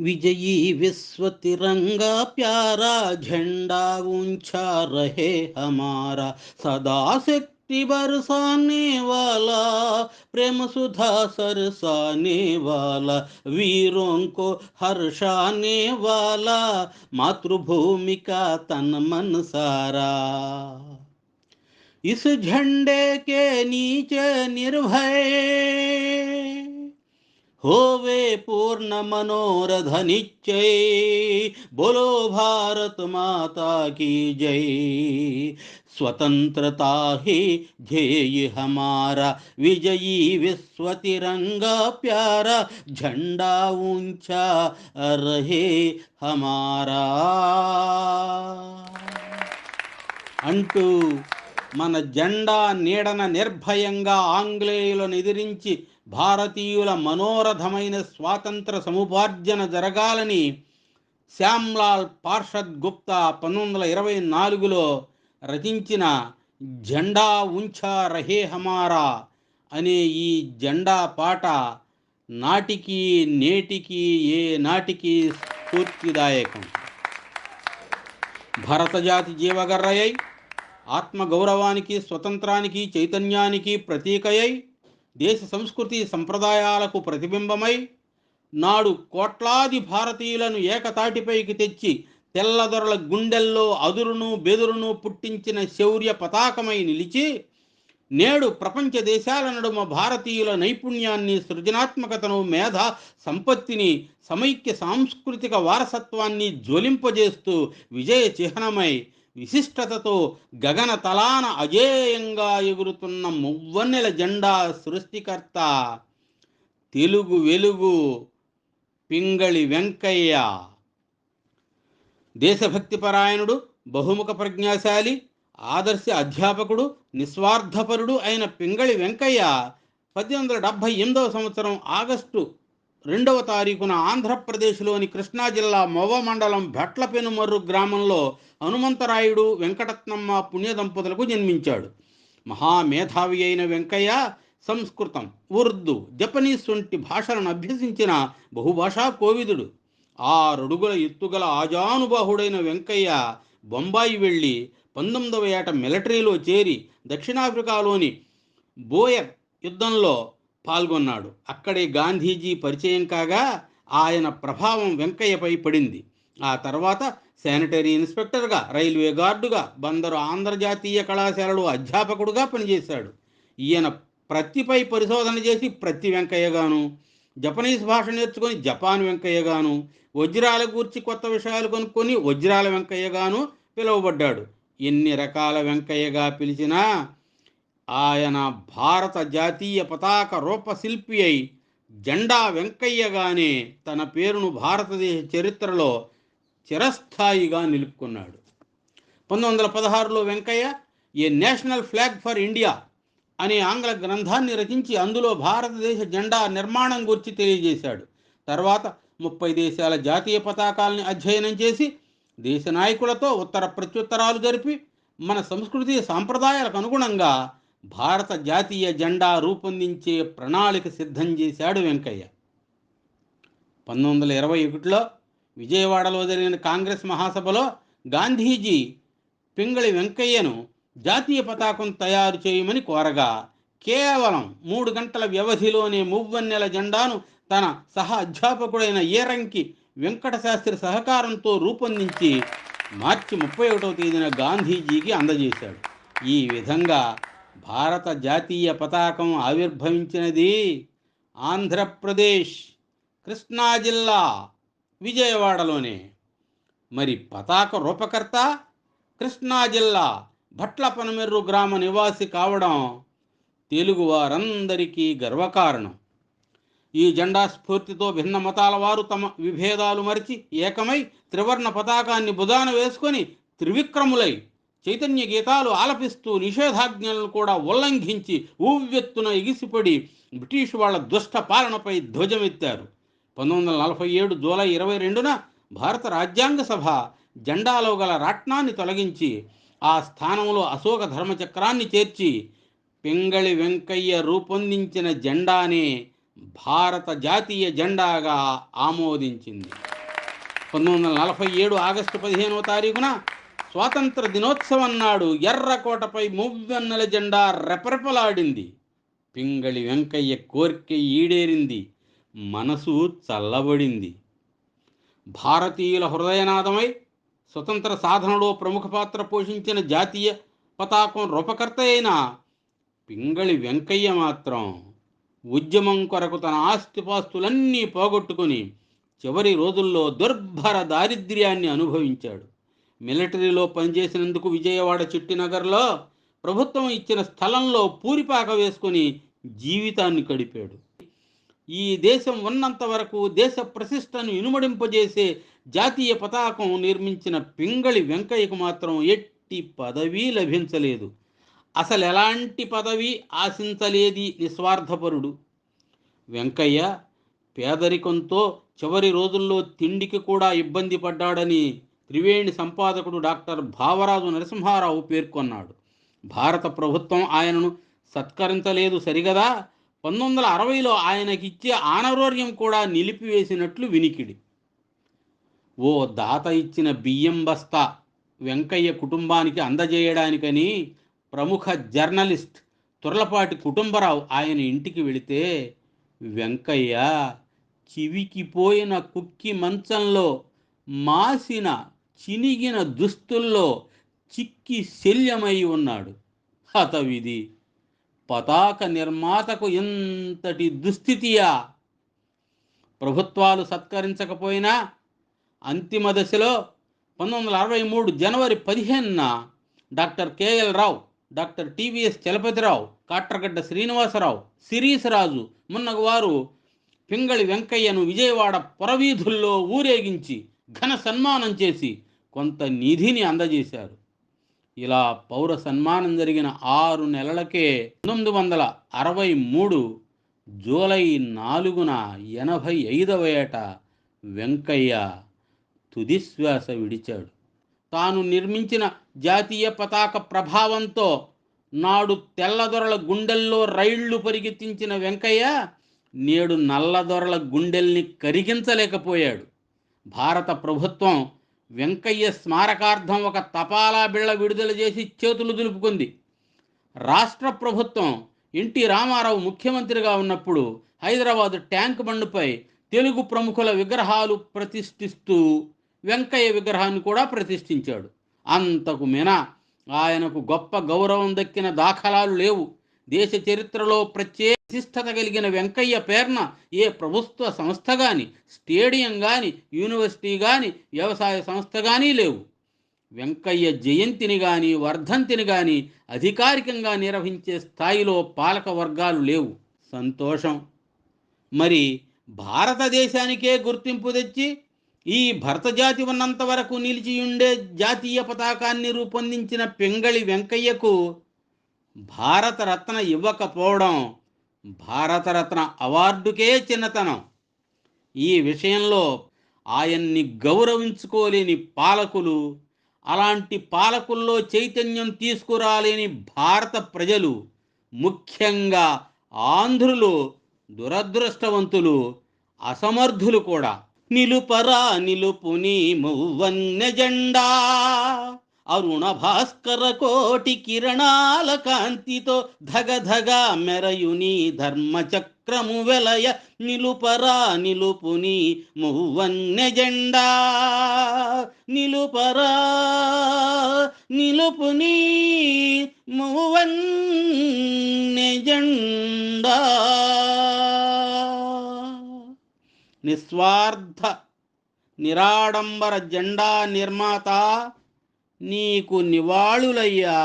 विजयी विश्व तिरंगा प्यारा, झंडा ऊँचा रहे हमारा, सदा शक्ति बरसाने वाला, प्रेम सुधा सरसाने वाला, वीरों को हर्षाने वाला, मातृभूमि का तन मन सारा। इस झंडे के नीचे निर्भय होवे पूर्ण मनोरथ निश्चय बोलो भारत माता की जय स्वतंत्रता ही ध्येय हमारा विजयी विश्व तिरंगा प्यारा झंडा ऊंचा रहे हमारा అంటూ మన జెండా నీడన నిర్భయంగా ఆంగ్లేయులను ఎదిరించి భారతీయుల మనోరథమైన స్వాతంత్ర సముపార్జన జరగాలని శ్యామ్లాల్ పార్షద్ గుప్తా పంతొమ్మిది వందల ఇరవై నాలుగులో రచించిన జెండా ఉంచా రహే హమారా అనే ఈ జెండా పాట నాటికి నేటికి ఏ నాటికి స్ఫూర్తిదాయకం. భరతజాతి జాతి ఆత్మగౌరవానికి స్వతంత్రానికి చైతన్యానికి ప్రతీకయై దేశ సంస్కృతి సంప్రదాయాలకు ప్రతిబింబమై నాడు కోట్లాది భారతీయులను ఏకతాటిపైకి తెచ్చి తెల్లదొరల గుండెల్లో అదురును బెదురును పుట్టించిన శౌర్య పతాకమై నిలిచి నేడు ప్రపంచ దేశాల నడుమ భారతీయుల నైపుణ్యాన్ని సృజనాత్మకతను మేధ సంపత్తిని సమైక్య సాంస్కృతిక వారసత్వాన్ని జ్వలింపజేస్తూ విజయ చిహ్నమై విశిష్టతతో గగన తలాన అజేయంగా ఎగురుతున్న మువ్వన్నెల జెండా సృష్టికర్త తెలుగు వెలుగు పింగళి వెంకయ్య. దేశభక్తిపరాయణుడు బహుముఖ ప్రజ్ఞాశాలి ఆదర్శ అధ్యాపకుడు నిస్వార్థపరుడు అయిన పింగళి వెంకయ్య పద్దెనిమిది వందల డెబ్భై ఎనిమిదవ సంవత్సరం ఆగస్టు రెండవ తారీఖున ఆంధ్రప్రదేశ్లోని కృష్ణా జిల్లా మొవ మండలం భెట్లపెనుమర్రు గ్రామంలో హనుమంతరాయుడు వెంకటత్నమ్మ పుణ్య దంపతులకు జన్మించాడు. మహామేధావి అయిన వెంకయ్య సంస్కృతం ఉర్దూ జపనీస్ వంటి భాషలను అభ్యసించిన బహుభాషా కోవిదుడు. ఆరడుగుల ఎత్తుగల ఆజానుబాహుడైన వెంకయ్య బొంబాయి వెళ్ళి పంతొమ్మిదవ ఏట మిలిటరీలో చేరి దక్షిణాఫ్రికాలోని బోయర్ యుద్ధంలో పాల్గొన్నాడు. అక్కడే గాంధీజీ పరిచయం కాగా ఆయన ప్రభావం వెంకయ్యపై పడింది. ఆ తర్వాత శానిటరీ ఇన్స్పెక్టర్గా రైల్వే గార్డుగా బందరు ఆంధ్రజాతీయ కళాశాలలో అధ్యాపకుడుగా పనిచేశాడు. ఈయన ప్రతిపై పరిశోధన చేసి ప్రతి వెంకయ్యగాను జపనీస్ భాష నేర్చుకొని జపాన్ వెంకయ్యగాను వజ్రాల గూర్చి కొత్త విషయాలు కొనుక్కొని వజ్రాల వెంకయ్యగాను పిలువబడ్డాడు. ఎన్ని రకాల వెంకయ్యగా పిలిచినా ఆయన భారత జాతీయ పతాక రూపశిల్పి అయి జెండా వెంకయ్యగానే తన పేరును భారతదేశ చరిత్రలో చిరస్థాయిగా నిలుపుకున్నాడు. పంతొమ్మిది వందల పదహారులో Venkayya a national flag for India అనే ఆంగ్ల గ్రంథాన్ని రచించి అందులో భారతదేశ జెండా నిర్మాణం గురించి తెలియజేశాడు. తర్వాత ముప్పై దేశాల జాతీయ పతాకాలని అధ్యయనం చేసి దేశ నాయకులతో ఉత్తర ప్రత్యుత్తరాలు జరిపి మన సంస్కృతి సాంప్రదాయాలకు అనుగుణంగా భారత జాతీయ జెండా రూపొందించే ప్రణాళిక సిద్ధం చేశాడు వెంకయ్య. పంతొమ్మిది వందల ఇరవై ఒకటిలో విజయవాడలో జరిగిన కాంగ్రెస్ మహాసభలో గాంధీజీ పింగళి వెంకయ్యను జాతీయ పతాకం తయారు చేయమని కోరగా కేవలం మూడు గంటల వ్యవధిలోనే మువ్వన్నెల జెండాను తన సహ అధ్యాపకుడైన ఏరంకి వెంకట శాస్త్రి సహకారంతో రూపొందించి మార్చి ముప్పై ఒకటవ తేదీన గాంధీజీకి అందజేశాడు. ఈ విధంగా భారత జాతీయ పతాకం ఆవిర్భవించినది ఆంధ్రప్రదేశ్ కృష్ణా జిల్లా విజయవాడలోనే. మరి పతాక రూపకర్త కృష్ణా జిల్లా భట్లపనమెర్రు గ్రామ నివాసి కావడం తెలుగు వారందరికీ గర్వకారణం. ఈ జెండా స్ఫూర్తితో భిన్న మతాల వారు తమ విభేదాలు మరిచి ఏకమై త్రివర్ణ పతాకాన్ని బుధాన వేసుకొని త్రివిక్రములై చైతన్య గీతాలు ఆలపిస్తూ నిషేధాజ్ఞలను కూడా ఉల్లంఘించి ఊవ్వెత్తున ఎగిసిపడి బ్రిటిష్ వాళ్ళ దుష్ట పాలనపై ధ్వజమెత్తారు. పంతొమ్మిది వందల నలభై ఏడు జూలై ఇరవై రెండున భారత రాజ్యాంగ సభ జెండాలో గల రాట్నాన్ని తొలగించి ఆ స్థానంలో అశోక ధర్మచక్రాన్ని చేర్చి పింగళి వెంకయ్య రూపొందించిన జెండానే భారత జాతీయ జెండాగా ఆమోదించింది. పంతొమ్మిది వందల నలభై ఏడు ఆగస్టు పదిహేనవ తారీఖున స్వాతంత్ర దినోత్సవం నాడు ఎర్రకోటపై మువ్వెన్నెల జెండా రెపరెపలాడింది. పింగళి వెంకయ్య కోరిక ఈడేరింది. మనసు చల్లబడింది. భారతీయుల హృదయనాదమై స్వతంత్ర సాధనలో ప్రముఖ పాత్ర పోషించిన జాతీయ పతాకం రూపకర్త అయిన పింగళి వెంకయ్య మాత్రం ఉద్యమం కొరకు తన ఆస్తిపాస్తులన్నీ పోగొట్టుకుని చివరి రోజుల్లో దుర్భర దారిద్ర్యాన్ని అనుభవించాడు. మిలిటరీలో పనిచేసినందుకు విజయవాడ చిట్టినగర్లో ప్రభుత్వం ఇచ్చిన స్థలంలో పూరిపాక వేసుకుని జీవితాన్ని గడిపాడు. ఈ దేశం ఉన్నంత వరకు దేశ ప్రతిష్టను ఇనుమడింపజేసే జాతీయ పతాకం నిర్మించిన పింగళి వెంకయ్యకు మాత్రం ఎట్టి పదవి లభించలేదు. అసలు ఎలాంటి పదవి ఆశించలేది నిస్వార్థపరుడు. వెంకయ్య పేదరికంతో చివరి రోజుల్లో తిండికి కూడా ఇబ్బంది పడ్డాడని త్రివేణి సంపాదకుడు డాక్టర్ భావరాజు నరసింహారావు పేర్కొన్నాడు. భారత ప్రభుత్వం ఆయనను సత్కరించలేదు సరిగదా? పంతొమ్మిది వందల అరవైలో ఆయనకిచ్చే ఆనరోర్యం కూడా నిలిపివేసినట్లు వినికిడి. ఓ దాత ఇచ్చిన బియ్యం బస్తా వెంకయ్య కుటుంబానికి అందజేయడానికని ప్రముఖ జర్నలిస్ట్ తుర్లపాటి కుటుంబరావు ఆయన ఇంటికి వెళితే వెంకయ్య చివికిపోయిన కుక్కి మంచంలో మాసిన చినిగిన దుస్తుల్లో చిక్కి శల్యమై ఉన్నాడు. హతవిధి. పతాక నిర్మాతకు ఎంతటి దుస్థితియా? ప్రభుత్వాలు సత్కరించకపోయినా అంతిమ దశలో పంతొమ్మిది వందల అరవై మూడు జనవరి పదిహేనున doctor K L Rao doctor T V S Chalapathirao Katragadda Srinivasarao Sirisharaju మున్నగు వారు పింగళి వెంకయ్యను విజయవాడ పురవీధుల్లో ఊరేగించి ఘన సన్మానం చేసి కొంత నిధిని అందజేశారు. ఇలా పౌర సన్మానం జరిగిన ఆరు నెలలకే పంతొమ్మిది వందల అరవై మూడు జూలై నాలుగున ఎనభై ఐదవ ఏట వెంకయ్య తుదిశ్వాస విడిచాడు. తాను నిర్మించిన జాతీయ పతాక ప్రభావంతో నాడు తెల్లదొరల గుండెల్లో రైళ్ళు పరిగెత్తించిన వెంకయ్య నేడు నల్లదొరల గుండెల్ని కరిగించలేకపోయాడు. భారత ప్రభుత్వం వెంకయ్య స్మారకార్థం ఒక తపాలా బిళ్ళ విడుదల చేసి చేతులు దులుపుకుంది. రాష్ట్ర ప్రభుత్వం ఎన్టీ రామారావు ముఖ్యమంత్రిగా ఉన్నప్పుడు హైదరాబాద్ ట్యాంక్ బండ్పై తెలుగు ప్రముఖుల విగ్రహాలు ప్రతిష్ఠిస్తూ వెంకయ్య విగ్రహాన్ని కూడా ప్రతిష్ఠించాడు. అంతకు మిన ఆయనకు గొప్ప గౌరవం దక్కిన దాఖలాలు లేవు. దేశ చరిత్రలో ప్రత్యేక విశిష్టత కలిగిన వెంకయ్య పేరున ఏ ప్రభుత్వ సంస్థ కానీ స్టేడియం కానీ యూనివర్సిటీ కానీ వ్యవసాయ సంస్థ కానీ లేవు. వెంకయ్య జయంతిని కానీ వర్ధంతిని కానీ అధికారికంగా నిర్వహించే స్థాయిలో పాలక వర్గాలు లేవు. సంతోషం. మరి భారతదేశానికే గుర్తింపు తెచ్చి ఈ భరత జాతి ఉన్నంత వరకు నిలిచి ఉండే జాతీయ పతాకాన్ని రూపొందించిన పెంగళి వెంకయ్యకు భారతరత్న ఇవ్వకపోవడం భారతరత్న అవార్డుకే చిన్నతనం. ఈ విషయంలో ఆయన్ని గౌరవించుకోలేని పాలకులు అలాంటి పాలకుల్లో చైతన్యం తీసుకురాలేని భారత ప్రజలు ముఖ్యంగా ఆంధ్రులు దురదృష్టవంతులు అసమర్థులు కూడా. నిలుపరా నిలుపుని మువ్వన్నెజెండా అరుణ భాస్కర కోటి కిరణాల కాంతితో ధగధగ మెరయుని ధర్మచక్రము వెలయ నిలుపరా నిలుపుని మువ్వన్నె జెండా. నిలుపరా నిలుపుని మువ్వన్నె జెండా. నిస్వార్థ నిరాడంబర జెండా నిర్మాత నీకు నివాళులయ్యా.